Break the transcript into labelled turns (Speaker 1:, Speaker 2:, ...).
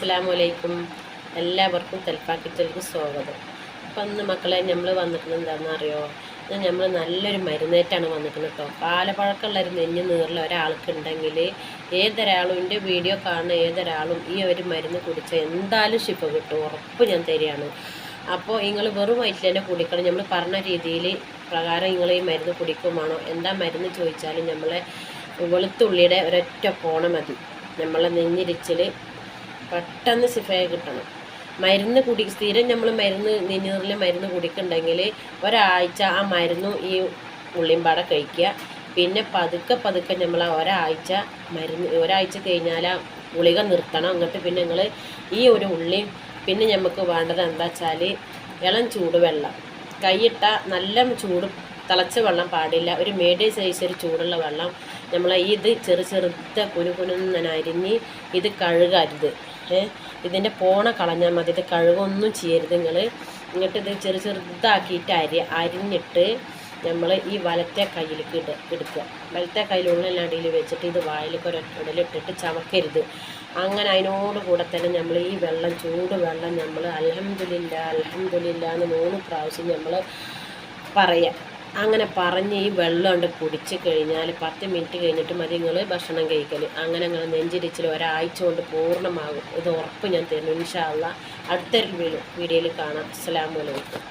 Speaker 1: അസ്സാം വലൈക്കും എല്ലാവർക്കും തൽപ്പാക്കിറ്റലിക്ക് സ്വാഗതം. അപ്പം അന്ന് മക്കളെ നമ്മൾ വന്നിട്ടുണ്ട് എന്താണെന്ന് അറിയോ നമ്മൾ നല്ലൊരു മരുന്നേറ്റാണ് വന്നിട്ടുണ്ട് കേട്ടോ കാലപ്പഴക്കമുള്ള ഒരു നെഞ്ഞ് നീറിൽ ഒരാൾക്കുണ്ടെങ്കിൽ ഏതൊരാളും എന്റെ വീഡിയോ കാണുന്ന ഏതൊരാളും ഈ ഒരു മരുന്ന് കുടിച്ച എന്തായാലും ഷിപ്പ് കിട്ടും. ഉറപ്പ് ഞാൻ തരികയാണ്. അപ്പോൾ നിങ്ങൾ വെറും വയറ്റിൽ തന്നെ കുടിക്കണം. നമ്മൾ പറഞ്ഞ രീതിയിൽ പ്രകാരം നിങ്ങൾ ഈ മരുന്ന് കുടിക്കുമാണോ എന്താ മരുന്ന് ചോദിച്ചാലും നമ്മളെ വെളുത്തുള്ളിയുടെ ഒരൊറ്റ പോണ മതി. നമ്മളെ നെഞ്ഞിരിച്ചിൽ പെട്ടെന്ന് സിഫായി കിട്ടണം. മരുന്ന് കുടി സ്ഥിരം നമ്മൾ മരുന്ന് നെഞ്ഞീറിൽ മരുന്ന് കുടിക്കുന്നുണ്ടെങ്കിൽ ഒരാഴ്ച ആ മരുന്നും ഈ ഉള്ളിമ്പാടെ കഴിക്കുക. പിന്നെ പതുക്കെ പതുക്കെ നമ്മൾ ഒരാഴ്ച മരുന്ന് ഒരാഴ്ച കഴിഞ്ഞാൽ ആ ഗുളിക നിർത്തണം. എന്നിട്ട് പിന്നെ നിങ്ങൾ ഈ ഒരു ഉള്ളിയും പിന്നെ നമുക്ക് വേണ്ടത് എന്താ വെച്ചാൽ ഇളം ചൂടുവെള്ളം. കൈയിട്ട നല്ല ചൂട് തിളച്ച വെള്ളം പാടില്ല. ഒരു മീഡിയം സൈസ് ഒരു ചൂടുള്ള വെള്ളം. നമ്മൾ ഇത് ചെറു ചെറുത്ത കുനു കുനുന്നനെ അരിഞ്ഞ് ഇത് കഴുകരുത്. ഏ ഇതിന്റെ പോണ കളഞ്ഞാൽ മതി. ഇത് കഴുകൊന്നും ചെയ്യരുത് നിങ്ങൾ എന്നിട്ട് ഇത് ചെറു ചെറുതാക്കിയിട്ട് അരി അരിഞ്ഞിട്ട് നമ്മൾ ഈ വലത്തെ കയ്യിലേക്ക് ഇട എടുക്കുക വലത്തെ കയ്യിലുള്ള അടിയിൽ വെച്ചിട്ട് ഇത് വായിലേക്ക് ഒരൊറ്റടലിട്ടിട്ട് ചവക്കരുത്. അങ്ങനെ അതിനോട് കൂടെ തന്നെ നമ്മൾ ഈ വെള്ളം ചൂട് വെള്ളം നമ്മൾ അലഹമില്ല അലഹമില്ല എന്ന് മൂന്ന് പ്രാവശ്യം നമ്മൾ പറയാം. അങ്ങനെ പറഞ്ഞ് ഈ വെള്ളം കൊണ്ട് കുടിച്ച് കഴിഞ്ഞാൽ പത്ത് മിനിറ്റ് കഴിഞ്ഞിട്ട് മതി നിങ്ങൾ ഭക്ഷണം കഴിക്കൽ അങ്ങനെ നിങ്ങൾ നെഞ്ചിരിച്ചിൽ ഒരാഴ്ച കൊണ്ട് പൂർണമാകും. ഇത് ഉറപ്പ് ഞാൻ തരുന്നു ഇൻഷാല്ല അടുത്തൊരു വീഡിയോയിൽ കാണാം. അസ്സാം വലൈക്കും